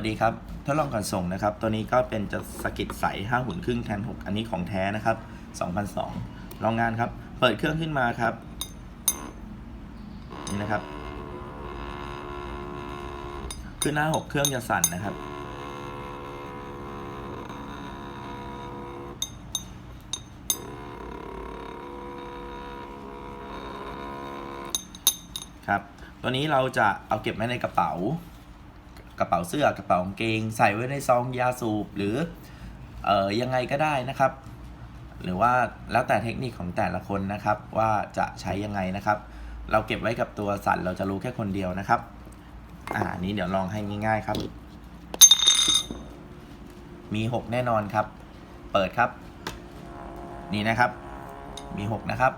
สวัสดีครับทดลองก่อนส่งนะครับ ตัวนี้ก็เป็นจะสกิดใส5หุ่นครึ่งแทน 6 อันนี้ของแท้นะครับ2002ลองงานครับ เปิดเครื่องขึ้นมาครับ นี่นะครับ ขึ้นหน้า 6 เครื่องจะสั่นนะครับ ครับ ตัวนี้เราจะเอาเก็บไว้ในกระเป๋า กระเป๋าเสื้อกระเป๋ากางเกง ใส่ไว้ในซองยาสูบหรือเออยังไงก็ได้นะครับ หรือว่าแล้วแต่เทคนิคของแต่ละคนนะครับ ว่าจะใช้ยังไงนะครับ เราเก็บไว้กับตัวสั่นเราจะรู้แค่คนเดียวนะครับอ่านนี้เดี๋ยวลองให้ง่ายๆครับ มี 6 แน่นอนครับ เปิดครับ นี่นะครับ มี 6 นะครับ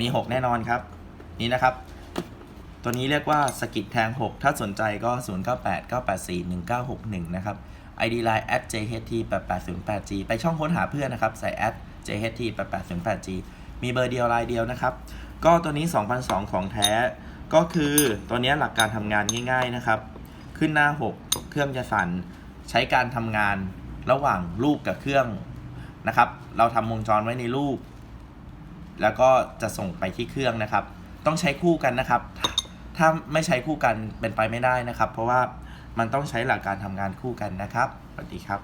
มี 6 แน่นอนครับ นี่นะครับ ตัวนี้เรียกว่าสกิดแทง 6 ถ้าสนใจก็ 0989841961 นะครับ ID line at jht8808g ไปช่องค้นหาเพื่อนนะครับ ใส่ at jht8808g มีเบอร์เดียวรายเดียวนะครับ ก็ตัวนี้ 2002 ของแท้ ก็คือตัวนี้หลักการทำงานง่าย ๆนะครับ ขึ้นหน้า 6 เครื่องจะสั่น ใช้การทำงานระหว่างลูกกับเครื่องนะครับ เราทำวงจรไว้ในลูก แล้วก็จะส่งไปที่เครื่องนะครับ ต้องใช้คู่กันนะครับ ถ้าไม่ใช้คู่กันเป็นไปไม่ได้นะครับ เพราะว่ามันต้องใช้หลักการทำงานคู่กันนะครับสวัสดีครับ